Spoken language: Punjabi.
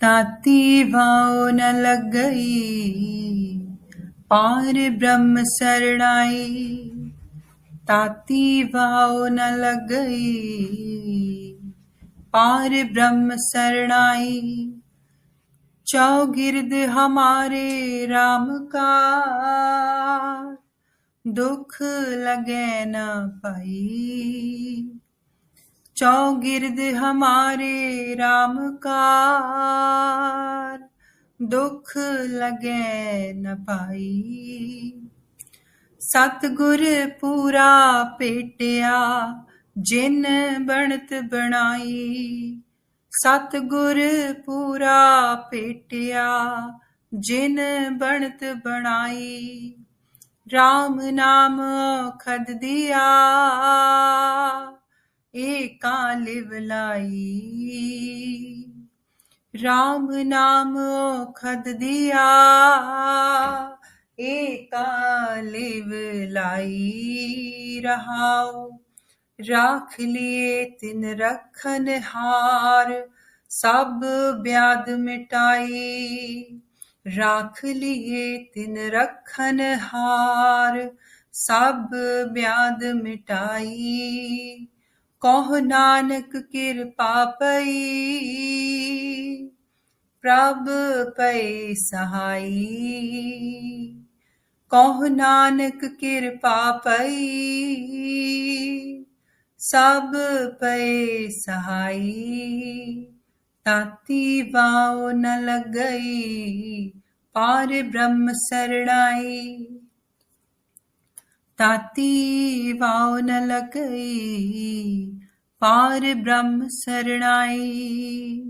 ताती वाओ न लग गई पार ब्रह्म शरणाई ताती वाओ न लग गई पार ब्रह्म शरणाई चौगिर्द हमारे राम का दुख लगे न पाई चौगिर्द हमारे राम का दुख लगे न पाई ਸਤਗੁਰ ਪੂਰਾ ਭੇਟਿਆ ਜਿਨ ਬਣਤ ਬਣਾਈ ਸਤਗੁਰ ਪੂਰਾ ਭੇਟਿਆ ਜਿਨ ਬਣਤ ਬਣਾਈ RAM ਨਾਮ ਖਦ ਦਿਆ ਏਕਾ ਲਿਵ ਲਾਈ ਰਾਮ ਨਾਮ ਖਦ ਦਿਆ ਏਕਾ ਲਿਵ ਲਾਈ ਰਹਾਉ ਰਾਖ ਲਿਏ ਤਿਨ ਰਖਨ ਹਾਰ ਸਭ ਬਿਆਦ ਮਿਟਾਈ ਰਾਖ ਲਿਏ ਤਿਨ ਰਖਨ ਹਾਰ ਸਭ ਬਿਆਦ ਮਿਟਾਈ ਕਹੁ ਨਾਨਕ ਕਿਰਪਾ ਪਈ। ਪ੍ਰਭ ਪਈ ਸਹਾਈ। ਕਹੁ ਨਾਨਕ ਕਿਰਪਾ ਪਈ। ਸਭ ਪਏ ਸਹਾਈ। ਤਾਤੀ ਵਾਉ ਨ ਲੱਗਈ, ਪਾਰ ਬ੍ਰਹਮ ਸਰਣਾਈ। ਤਾਤੀ ਵਾਉ ਨ ਲੱਗਈ ਪਾਰ ਬ੍ਰਹਮ ਸਰਣਾਈ।